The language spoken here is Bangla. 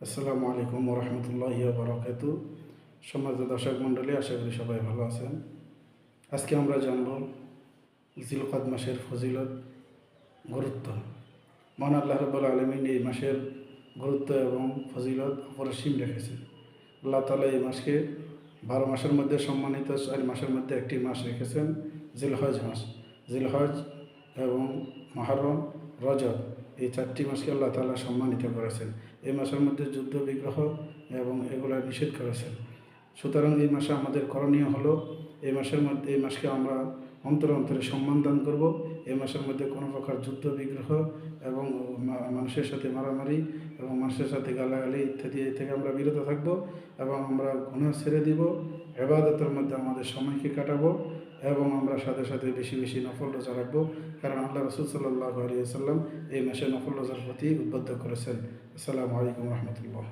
আসসালামু আলাইকুম রহমতুল্লাহ বরকাত সমাজ দর্শক মণ্ডলী, আশা করি সবাই ভালো আছেন। আজকে আমরা জানব জিলকাদ মাসের ফজিলত গুরুত্ব। মহান আল্লাহ রব্বুল আলমিন এই মাসের গুরুত্ব এবং ফজিলত অপরসীম রেখেছেন আল্লাহ তালা এই মাসকে বারো মাসের মধ্যে সম্মানিত, চার মাসের মধ্যে একটি মাস রেখেছেন, জিলহজ মাস। জিলহজ এবং মহরম, রজব এই চারটি মাসকে আল্লাহ তালা সম্মানিত করেছেন। এই মাসের মধ্যে যুদ্ধ, বিগ্রহ এবং এগুলা নিষেধ করেছেন। সুতরাং এই মাসে আমাদের করণীয় হলো, এই মাসের মধ্যে, এই মাসকে আমরা অন্তরে অন্তরে সম্মান দান করব। এই মাসের মধ্যে কোনো প্রকার যুদ্ধ, বিগ্রহ এবং মানুষের সাথে মারামারি এবং মানুষের সাথে গালাগালি ইত্যাদি থেকে আমরা বিরত থাকব এবং আমরা গুণা ছেড়ে দিব। এবাদতের মধ্যে আমাদের সময়কে কাটাবো এবং আমরা সাথে সাথে বেশি বেশি নফল রোজা রাখব। কারণ আল্লাহ রসুল সাল্লাহ আলিয়া সাল্লাম এই মাসে নফল রোজার প্রতি উদ্বুদ্ধ করেছেন। আসসালামু আলাইকুম রহমতুল্লাহ।